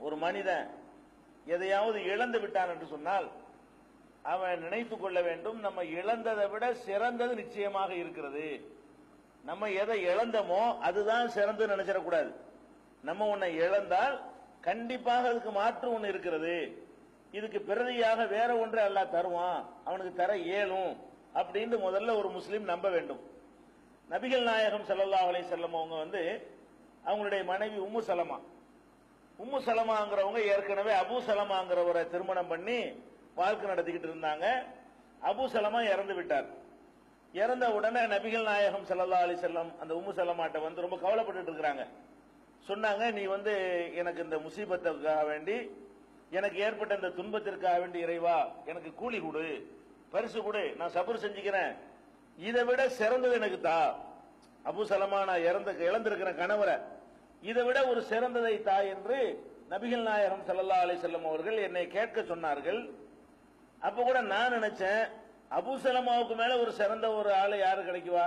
ஒரு மனிதன் எதையாவது இழந்து விட்டான் என்று சொன்னால் அவன் நினைத்துக் கொள்ள வேண்டும் நம்ம இழந்ததை விட சிறந்தது நிச்சயமாக இருக்கிறது. நம்ம எதை இழந்தோமோ அதுதான் சிறந்து நினைச்சிடக்கூடாது. நம்ம உன்னை இழந்தால் கண்டிப்பாக அதுக்கு மாற்று ஒன்று இருக்கிறது. இதுக்கு பிரதியாக வேற ஒன்றை அல்லாஹ் தருவான். அவனுக்கு தர இயலும் அப்படின்னு முதல்ல ஒரு முஸ்லீம் நம்ப வேண்டும். நபிகள் நாயகம் செல்லல்லா அவளை வஸல்லம் அவங்க வந்து அவங்களுடைய மனைவி உம்மு சலமா உம்மு சலமாங்கிறவங்க ஏற்கனவே அபு சலமாங்கிறவரை திருமணம் பண்ணி வாழ்க்கை நடத்திக்கிட்டு இருந்தாங்க. அபு சலமா இறந்து விட்டார். இறந்த உடனே நபிகள் நாயகம் சல்லா அலி செல்லம் அந்த உம்மு சலமாட்ட வந்து ரொம்ப கவலைப்பட்டு இருக்கிறாங்க. சொன்னாங்க நீ வந்து எனக்கு இந்த முசீபத்துக்காக வேண்டி எனக்கு ஏற்பட்ட இந்த துன்பத்திற்காக வேண்டி இறைவா எனக்கு கூலி கொடு பரிசு கொடு நான் சபர் செஞ்சுக்கிறேன். இதை விட சிறந்தது எனக்கு தா. அபு சலமா நான் இறந்து இழந்திருக்கிற கணவரை இதை விட ஒரு சிறந்ததை தாய் என்று நபிகள் நாயகம் சல்லா அலி செல்லம் அவர்கள் என்னை கேட்க சொன்னார்கள். அப்ப கூட நான் நினைச்சேன் அபுசலமாவுக்கு மேல ஒரு சிறந்த ஒரு ஆள் யாரு கிடைக்குவா?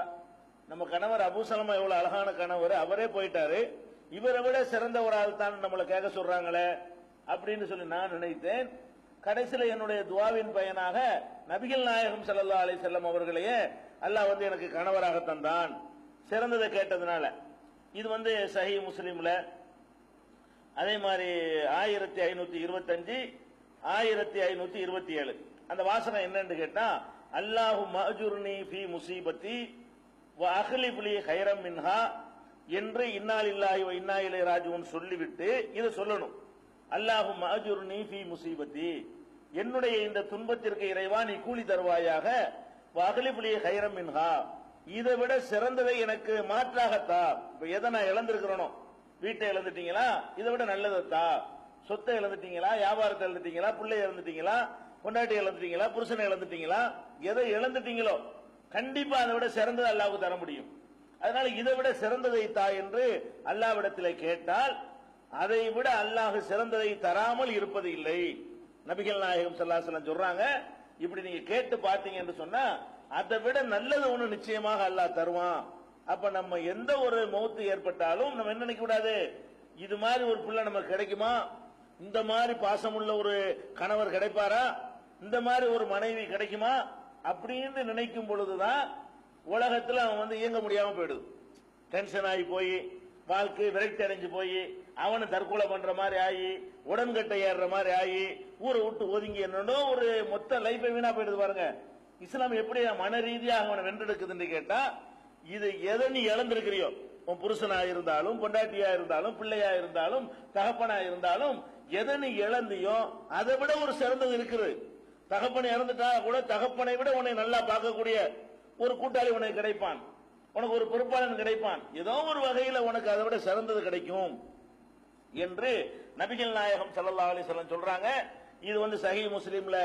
நம்ம கணவர் அபுசலமா எவ்வளவு அழகான கணவர் அவரே போயிட்டாரு. இவரை விட சிறந்த ஒரு ஆள் தான் நம்மளை கேட்க சொல்றாங்களே அப்படின்னு சொல்லி நான் நினைத்தேன். கடைசியில் என்னுடைய துவாவின் பயனாக நபிகள் நாயகம் சல்லா அலி செல்லம் அவர்களையே அல்லாஹ் வந்து எனக்கு கணவராக தந்தான். சிறந்ததை கேட்டதுனால. இது வந்து சஹி முஸ்லீம்ல. அதே மாதிரி ஆயிரத்தி ஐநூத்தி இருபத்தஞ்சு ஆயிரத்தி ஐநூத்தி இருபத்தி ஏழு. அந்த வாசனை என்னன்னு கேட்டா அல்லாஹு மஹஜுர்னி ஃபி முசீபத்தி வ ஹைரம் மின்ஹா என்று இன்னால் இல்லாஹி வ இன்னா இலை ராஜுவன் சொல்லிவிட்டு இதை சொல்லணும். அல்லாஹு மஹஜுர்னி ஃபி முசீபத்தி என்னுடைய இந்த துன்பத்திற்கு இறைவா நீ கூலி தருவாயாக வ ஹைரம் மின்ஹா இதை விட சிறந்ததை எனக்கு மாற்றாகத்தா? இப்ப எதை நான் இழந்திருக்கிறனோ? வீட்டை இழந்துட்டீங்களா? இதை விட நல்லதத்தா சொத்தை இழந்துட்டீங்களா? வியாபாரத்தை இழந்துட்டீங்களா? பிள்ளை இழந்துட்டீங்களா? பொண்டாட்டி இழந்துட்டீங்களா? புருஷனை இழந்துட்டீங்களா? எதை இழந்துட்டீங்களோ? கண்டிப்பா அதை விட சிறந்தது அல்லாவுக்கு தர முடியும். அதனால இதை விட சிறந்ததை தா என்று அல்லாவிடத்தில் கேட்டால் அதை விட அல்லாஹ் சிறந்ததை தராமல் இருப்பது இல்லை. நபிகள் நாயகம் ஸல்லல்லாஹு சொல்றாங்க இப்படி நீங்க கேட்டு பார்த்தீங்க என்று சொன்னா அதை விட நல்லது ஒண்ணு நிச்சயமாக அல்லாஹ் தருவான். அப்ப நம்ம எந்த ஒரு மௌத்து ஏற்பட்டாலும் நம்ம என்ன நினைக்க கூடாது? இது மாதிரி ஒரு பிள்ளை நமக்கு கிடைக்குமா? இந்த மாதிரி பாசமுள்ள ஒரு கணவர் கிடைப்பாரா? இந்த மாதிரி ஒரு மனைவி கிடைக்குமா? அப்படின்னு நினைக்கும் பொழுதுதான் உலகத்துல அவன் வந்து இயங்க முடியாம போயிடுது. டென்ஷன் ஆகி போய் வாழ்க்கை விரக்தி அடைஞ்சு போய் அவனை தற்கொலை பண்ற மாதிரி ஆகி உடன்கட்டை ஏறுற மாதிரி ஆகி ஊரை விட்டு ஒதுங்கி என்னன்னோ ஒரு மொத்த லைஃபை வீணா போயிடுது பாருங்க. இஸ்லாம் எப்படி மன ரீதியாக அவனை வென்றெடுக்குதுன்னு கேட்டா இது எதை நீ இழந்திருக்கிறியோ? உன் புருஷனா இருந்தாலும் பொண்டாட்டியா இருந்தாலும் பிள்ளையா இருந்தாலும் தகப்பனா இருந்தாலும் எதை நீ இழந்தியோ அதை விட ஒரு சிறந்தது இருக்குது. தகப்பனை இறந்துட்டா கூட தகப்பனை விட உன்னை நல்லா பார்க்கக்கூடிய ஒரு கூட்டாளி உனக்கு கிடைப்பான். உனக்கு ஒரு பொறுப்பாளன் கிடைப்பான். ஏதோ ஒரு வகையில உனக்கு அதை விட சிறந்தது கிடைக்கும் என்று நபிகள் நாயகம் சல்லா அலைஹி சொல்றாங்க. இது வந்து சஹி முஸ்லீம்ல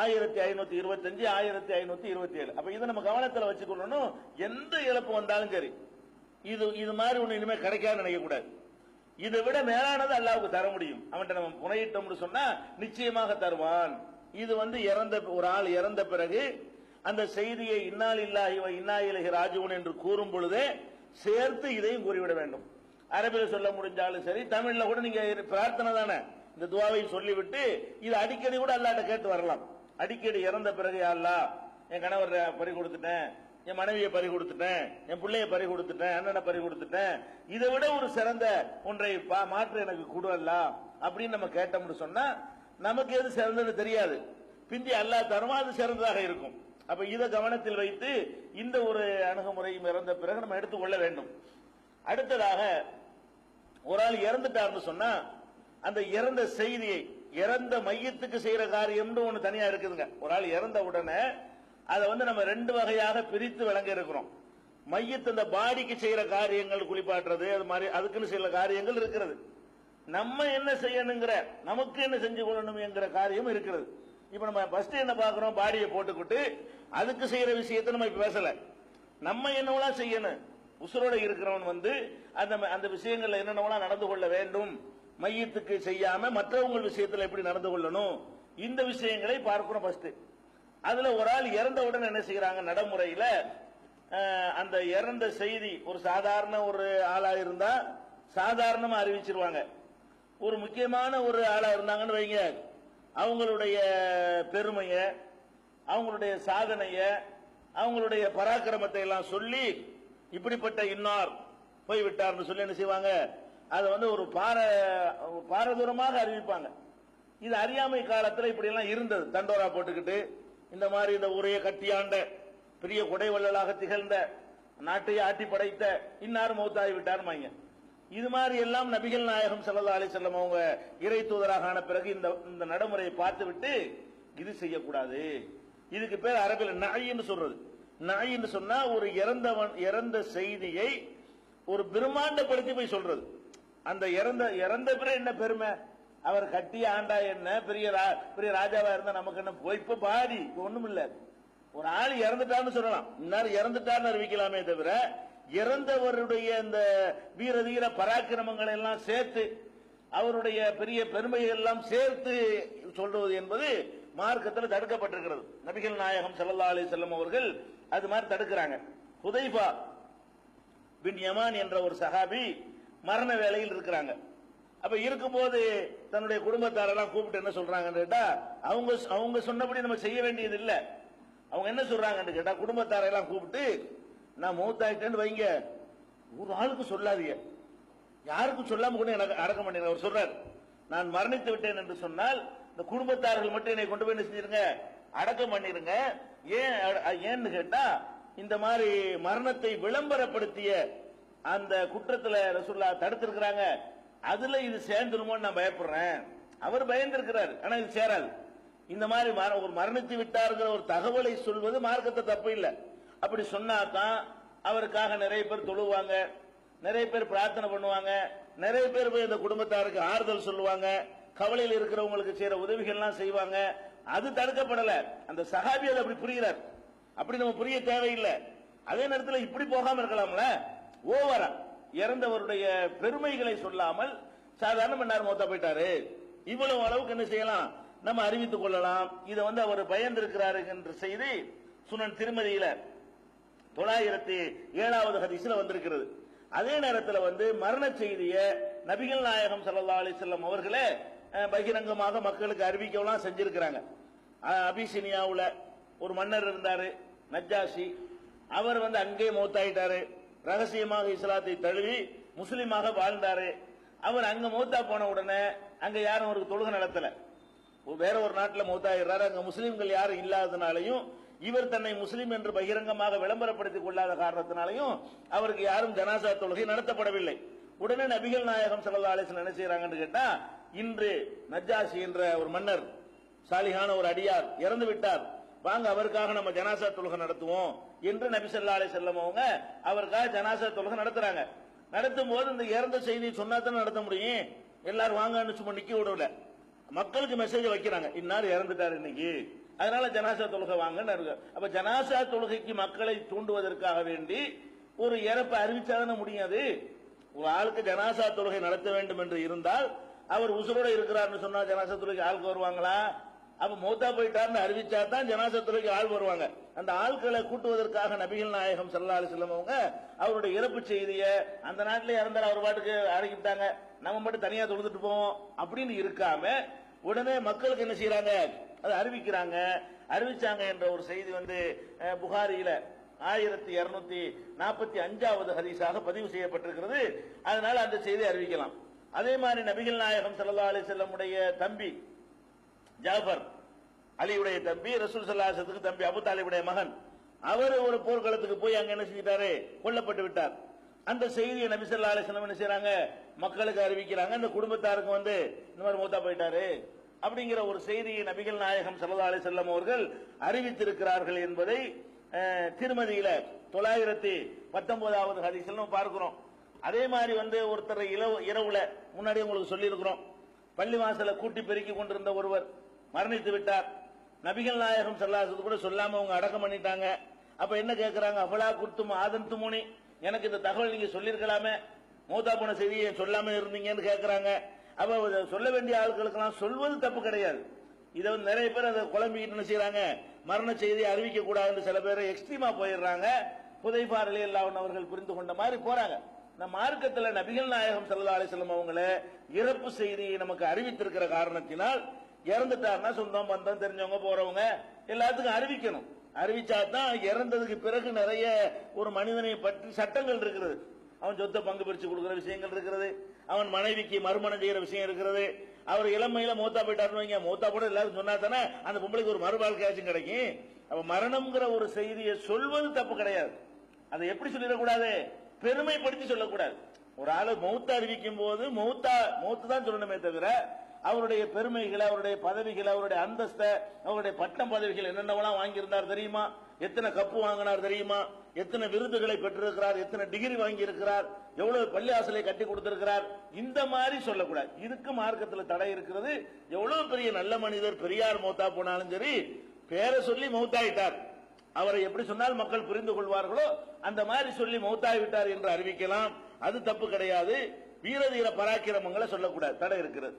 ஆயிரத்தி ஐநூத்தி இருபத்தஞ்சு ஆயிரத்தி ஐநூத்தி இருபத்தி ஏழு அப்ப இதை நம்ம கவனத்துல வச்சுக்கொள்ளணும். எந்த இழப்பு வந்தாலும் சரி இது இது மாதிரி ஒண்ணு இனிமே கிடைக்காது நினைக்கக்கூடாது இதை விட மேலானது அல்லாவுக்கு தர முடியும். அவன்கிட்ட நம்ம புனையிட்டோம்னு சொன்னா நிச்சயமாக தருவான். இது வந்து இறந்த ஒரு ஆள் இறந்த பிறகு அந்த செய்தியை இன்னால் இல்லாஹி வ இன்னா இலகி ராஜுவன் என்று கூறும் பொழுதே சேர்த்து இதையும் கூறிவிட வேண்டும். அரபில் சொல்ல முடிஞ்சாலும் சரி தமிழ்ல கூட நீங்க பிரார்த்தனை தானே. இந்த துவாவை சொல்லிவிட்டு இது அடிக்கடி கூட அல்லாட்ட கேட்டு வரலாம். அடிக்கடி இறந்த பிறகு அல்லா அல்லாஹ் என் கணவர் பறி கொடுத்துட்டேன் என் மனைவியை பறி கொடுத்துட்டேன் என் பிள்ளைய பறி கொடுத்துட்டேன் அண்ணனை பறி கொடுத்துட்டேன் இதை விட ஒரு சிறந்த ஒன்றை பா- மாற்று எனக்கு கொடுவல்ல அப்படின்னு நம்ம கேட்டோம்னு சொன்னா நமக்கு எது சிறந்தது தெரியாது. பிந்தி அல்லாஹ் தருமா அது சிறந்ததாக இருக்கும். அப்ப இதை கவனத்தில் வைத்து இந்த ஒரு அணுகுமுறையும் இறந்த பிறகு நம்ம எடுத்துக்கொள்ள வேண்டும். அடுத்ததாக ஒரு ஆள் இறந்துட்டார்னு சொன்னா அந்த இறந்த செய்தியை இறந்த மையத்துக்கு செய்யற காரியம்னு ஒண்ணு தனியா இருக்குதுங்க. ஒரு ஆள் இறந்த உடனே அதை வந்து நம்ம ரெண்டு வகையாக பிரித்து விளங்க இருக்கிறோம். மையத்து அந்த பாடிக்கு செய்யற காரியங்கள் குளிப்பாட்டுறது அது மாதிரி அதுக்குன்னு சில காரியங்கள் இருக்கிறது. நம்ம என்ன செய்யணுங்கிற நமக்கு என்ன செஞ்சு கொள்ளணும் என்கிற காரியம் இருக்கிறது. இப்ப நம்ம ஃபர்ஸ்ட் என்ன பாக்குறோம் பாடியை போட்டுக்கிட்டு அதுக்கு செய்யற விஷயத்தை நம்ம இப்ப பேசல. நம்ம என்னவெல்லாம் செய்யணும்? உசுரோட இருக்கிறவன் வந்து அந்த அந்த விஷயங்கள்ல என்னென்னவெல்லாம் நடந்து கொள்ள வேண்டும்? மையத்துக்கு செய்யாம மற்றவங்க விஷயத்துல எப்படி நடந்து கொள்ளணும்? இந்த விஷயங்களை பார்க்கணும் ஃபர்ஸ்ட் அதுல ஒரு ஆள் இறந்தவுடன் என்ன செய்யறாங்க நடைமுறையில அந்த இறந்த செய்தி ஒரு சாதாரண ஒரு ஆளா இருந்தா சாதாரணமா அறிவிச்சிருவாங்க. ஒரு முக்கியமான ஒரு ஆளா இருந்தாங்கன்னு வைங்க. அவங்களுடைய பெருமைய அவங்களுடைய சாதனைய அவங்களுடைய பராக்கிரமத்தை எல்லாம் சொல்லி இப்படிப்பட்ட இன்னார் போய்விட்டார்னு சொல்லி என்ன செய்வாங்க? அதை வந்து ஒரு பார பாரதூரமாக அறிவிப்பாங்க. இது அறியாமை காலத்தில் இப்படி எல்லாம் இருந்தது. தண்டோரா போட்டுக்கிட்டு இந்த மாதிரி இந்த ஊரையை கட்டியாண்ட பெரிய கொடைவள்ளலாக திகழ்ந்த நாட்டையே ஆட்டி படைத்த இன்னார் மௌத்தாகி விட்டார்மாங்க இது மாதிரி எல்லாம் நபிகள் நாயகம் ஸல்லல்லாஹு அலி செல்லம் அவங்க இறை தூதராக ஆன பிறகு இந்த இந்த நடைமுறையை பார்த்து விட்டு இது செய்யக்கூடாது. இதுக்கு பேர் அரபில் நாயின்னு சொல்றது. நாயின்னு சொன்னா ஒரு இறந்தவன் இறந்த செய்தியை ஒரு பிரம்மாண்டப்படுத்தி போய் சொல்றது. அந்த இறந்த இறந்த பிறகு என்ன பெருமை? அவர் கட்டிய ஆண்டா என்ன? பெரிய ரா- பெரிய ராஜாவா இருந்தா நமக்கு என்ன போய் பாடி ஒண்ணும் இல்ல. ஒரு ஆள் இறந்துட்டான்னு சொல்லலாம். இன்னார் இறந்துட்டான்னு அறிவிக்கலாமே தவிர இறந்தவருடைய இந்த வீர தீர பராக்கிரமங்களை எல்லாம் சேர்த்து அவருடைய பெரிய பெருமைகள் எல்லாம் சேர்த்து சொல்றது என்பது மார்க்கத்தில் தடுக்கப்பட்டிருக்கிறது. நபிகள் நாயகம் சல்லா அலி செல்லம் அவர்கள் அது மாதிரி தடுக்கிறாங்க. ஹுதைபா பின் யமான் என்ற ஒரு சஹாபி மரண வேலையில் இருக்கிறாங்க. அப்ப இருக்கும்போது தன்னுடைய குடும்பத்தாரெல்லாம் கூப்பிட்டு என்ன சொல்றாங்கன்னு கேட்டா அவங்க அவங்க சொன்னபடி நம்ம செய்ய வேண்டியது இல்ல. அவங்க என்ன சொல்றாங்கன்னு கேட்டா குடும்பத்தாரெல்லாம் கூப்பிட்டு நான் மூத்தாயிட்டேன்னு வைங்க. ஒரு ஆளுக்கு சொல்லாதீங்க. யாருக்கும் சொல்லாம கூட எனக்கு அடக்கம் பண்ணிடுங்க அவர் சொல்றாரு நான் மரணித்து விட்டேன் என்று சொன்னால் இந்த குடும்பத்தார்கள் மட்டும் என்னை கொண்டு போய் என்ன செஞ்சிருங்க? அடக்கம் பண்ணிருங்க. ஏன் அட- ஏன்னு கேட்டா இந்த மாதிரி மரணத்தை விளம்பரப்படுத்திய அந்த குற்றத்துல ரசூல்லா தடுத்திருக்கிறாங்க. அதுல இது சேர்ந்துருமோன்னு நான் பயப்படுறேன். அவர் பயந்திருக்கிறார் ஆனா இது சேராது. இந்த மாதிரி மர- ஒரு மரணித்து விட்டாருங்கிற ஒரு தகவலை சொல்வது மார்க்கத்தை தப்பு இல்லை. அப்படி சொன்னாதான் அவருக்காக நிறைய பேர் தொழுவாங்க நிறைய பேர் பிரார்த்தனை பண்ணுவாங்க நிறைய பேர் போய் இந்த குடும்பத்தாருக்கு ஆறுதல் சொல்லுவாங்க கவலையில் இருக்கிறவங்களுக்கு செய்யற உதவிகள்லாம் செய்வாங்க. அது தடுக்கப்படல. அந்த சஹாபி அதை அப்படி புரிகிறார். அப்படி நம்ம புரிய தேவையில்லை. அதே நேரத்தில் இப்படி போகாம இருக்கலாம்ல? ஓவரா. இறந்தவருடைய பெருமைகளை சொல்லாமல் சாதாரண மன்னார் மொத்தா போயிட்டாரு. இவ்வளவு அளவுக்கு என்ன செய்யலாம்? நம்ம அறிவித்துக் கொள்ளலாம். இதை வந்து அவர் பயந்திருக்கிறாரு என்ற செய்தி சுனன் திருமதியில தொள்ளாயிரத்தி ஏழாவது ஹதீஸ்ல வந்திருக்கிறது. அதே நேரத்தில் வந்து மரண செய்தியை நபிகள் நாயகம் சல்லா அலைஹி வஸல்லம் அவர்களே பகிரங்கமாக மக்களுக்கு அறிவிக்கலாம் செஞ்சிருக்கிறாங்க. அஹ், அபிசினியாவுல ஒரு மன்னர் இருந்தாரு நஜாசி அவர் வந்து அங்கே மூத்தாயிட்டாரு. ரகசியமாக இஸ்லாத்தை தழுவி முஸ்லீமாக வாழ்ந்தாரு. அவர் அங்க மௌத்தா போன உடனே அங்க யாரும் அவருக்கு தொழுகை நடத்தல. வேற ஒரு நாட்டில் மௌத்தாயிடுறாரு. அங்க முஸ்லீம்கள் யாரும் இல்லாததுனாலையும் இவர் தன்னை முஸ்லீம் என்று பகிரங்கமாக விளம்பரப்படுத்திக் கொள்ளாத காரணத்தினாலையும் அவருக்கு யாரும் ஜனாசா தொழுகை நடத்தப்படவில்லை. உடனே நபிகள் நாயகம் ஸல்லல்லாஹு அலைஹி என்ன செய்யறாங்கன்னு கேட்டா இன்று நஜாசி என்ற ஒரு மன்னர் சாலிகான ஒரு அடியார் இறந்து விட்டார் வாங்க அவருக்காக நம்ம ஜனாசா தொழுகை நடத்துவோம் என்று நபிசல்லா அலி செல்லம் அவங்க அவருக்காக ஜனாசா தொழுகை நடத்துறாங்க. நடத்தும் போது இந்த இறந்த செய்தி சொன்னா தானே நடத்த முடியும்? எல்லாரும் வாங்கன்னு சும்மா நிக்க விடல மக்களுக்கு மெசேஜ் வைக்கிறாங்க. இன்னார் இறந்துட்டாரு இன்னைக்கு. அதனால ஜனாசா தொழுகை வாங்கன்னு அப்ப ஜனாசா தொழுகைக்கு மக்களை தூண்டுவதற்காக வேண்டி ஒரு இறப்பை அறிவிச்சாதானே முடியாது ஒரு ஆளுக்கு ஜனாசா தொழுகை நடத்த வேண்டும் என்று இருந்தால் அவர் உசுரோட இருக்கிறார்னு சொன்னா ஜனாசா தொழுகை ஆளுக்கு வருவாங்களா? அப்ப மௌத்தா போயிட்டார்னு அறிவிச்சா தான் ஜனாசத்துறைக்கு ஆள் வருவாங்க. அந்த ஆட்களை கூட்டுவதற்காக நபிகள் நாயகம் ஸல்லல்லாஹு செல்லும் அவங்க அவருடைய இறப்பு செய்தியை அந்த நாட்டிலே இறந்தார் அவர் பாட்டுக்கு அடக்கிட்டாங்க நம்ம மட்டும் தனியா தொழுதுட்டு போவோம் அப்படின்னு இருக்காம உடனே மக்களுக்கு என்ன செய்யறாங்க அதை அறிவிக்கிறாங்க. அறிவிச்சாங்க என்ற ஒரு செய்தி வந்து புகாரியில ஆயிரத்தி இருநூத்தி நாற்பத்தி அஞ்சாவது ஹதீஸாக பதிவு செய்யப்பட்டிருக்கிறது. அதனால அந்த செய்தியை அறிவிக்கலாம். அதே மாதிரி நபிகள் நாயகம் ஸல்லல்லாஹு அலைஹி தம்பி ஜாஃபர் அலியுடைய தம்பி ரசூல் சல்லாசத்துக்கு தம்பி அபு தாலிபுடைய மகன். அவர் ஒரு போர்க்களத்துக்கு போய் அங்க என்ன செஞ்சிட்டாரு? கொல்லப்பட்டு விட்டார். அந்த செய்தியை நபி ஸல்லல்லாஹு என்ன செய்யறாங்க மக்களுக்கு அறிவிக்கிறாங்க. அந்த குடும்பத்தாருக்கு வந்து இந்த மாதிரி மூத்தா போயிட்டாரு. அப்படிங்கிற ஒரு செய்தியை நபிகள் நாயகம் சல்லா அலி செல்லம் அவர்கள் அறிவித்திருக்கிறார்கள் என்பதை திருமதியில தொள்ளாயிரத்தி பத்தொன்பதாவது ஹதீஸ்ல நம்ம பார்க்கிறோம். அதே மாதிரி வந்து ஒருத்தர் இரவு இரவுல முன்னாடி உங்களுக்கு சொல்லியிருக்கிறோம். பள்ளி வாசல கூட்டி பெருக்கி கொண்டிருந்த ஒருவர். மரணித்து விட்டார். நபிகள் நாயகம் சல்லாசத்து கூட சொல்லாம அவங்க அடக்கம் பண்ணிட்டாங்க. அப்ப என்ன கேட்கிறாங்க அவளா குத்தும் ஆதன் துமுனி எனக்கு இந்த தகவல் நீங்க சொல்லியிருக்கலாமே மூத்தா போன செய்தியை சொல்லாம இருந்தீங்கன்னு கேட்கிறாங்க அப்ப சொல்ல வேண்டிய ஆட்களுக்கெல்லாம் சொல்வது தப்பு கிடையாது. இதை வந்து நிறைய பேர் அதை குழம்பிக்கிட்டு என்ன செய்யறாங்க மரண செய்தி அறிவிக்க கூடாதுன்னு சில பேர் எக்ஸ்ட்ரீமா போயிடுறாங்க. புதைபாரலி எல்லாம் அவர்கள் புரிந்து கொண்ட மாதிரி போறாங்க. இந்த மார்க்கத்தில் நபிகள் நாயகம் ஸல்லல்லாஹு அலைஹி அவங்கள இறப்பு செய்தியை நமக்கு அறிவித்திருக்கிற காரணத்தினால் இறந்துட்டாருன்னா சொந்தம் பந்தம் தெரிஞ்சவங்க போறவங்க எல்லாத்துக்கும் அறிவிக்கணும். அறிவிச்சா தான் இறந்ததுக்கு பிறகு நிறைய ஒரு மனிதனை பற்றி சட்டங்கள் இருக்கிறது அவன் சொத்தை பங்கு பிரிச்சு கொடுக்கிற விஷயங்கள் இருக்கிறது அவன் மனைவிக்கு மறுமணம் செய்யற விஷயம் இருக்கிறது அவர் இளமையில மூத்தா போயிட்டாருன்னு வைங்க. மூத்தா போட எல்லாரும் சொன்னா தானே அந்த பொம்பளைக்கு ஒரு மறுவாழ்க்கையாச்சும் கிடைக்கும். அப்ப மரணம்ங்கிற ஒரு செய்தியை சொல்வது தப்பு கிடையாது. அதை எப்படி சொல்லிடக்கூடாது? பெருமைப்படுத்தி சொல்லக்கூடாது. ஒரு ஆளு மௌத்த அறிவிக்கும் போது மௌத்தா மௌத்து தான் சொல்லணுமே தவிர அவருடைய பெருமைகளை அவருடைய பதவிகளை அவருடைய அந்தஸ்தை அவருடைய பட்டம் பதவிகள் என்னென்னவெல்லாம் வாங்கியிருந்தார் தெரியுமா? எத்தனை கப்பு வாங்கினார் தெரியுமா? எத்தனை விருதுகளை பெற்றிருக்கிறார்? எத்தனை டிகிரி வாங்கி இருக்கிறார் எவ்வளவு பள்ளியாசலை கட்டி கொடுத்திருக்கிறார்? இந்த மாதிரி சொல்லக்கூடாது. இதுக்கு மார்க்கத்தில் தடை இருக்கிறது. எவ்வளவு பெரிய நல்ல மனிதர் பெரியார் மௌத்தா போனாலும் சரி பேரை சொல்லி மௌத்தாயிட்டார். அவரை எப்படி சொன்னால் மக்கள் புரிந்து கொள்வார்களோ அந்த மாதிரி சொல்லி மௌத்தாகிவிட்டார் என்று அறிவிக்கலாம். அது தப்பு கிடையாது. வீரதீர பராக்கிரமங்களை சொல்லக்கூடாது. தடை இருக்கிறது.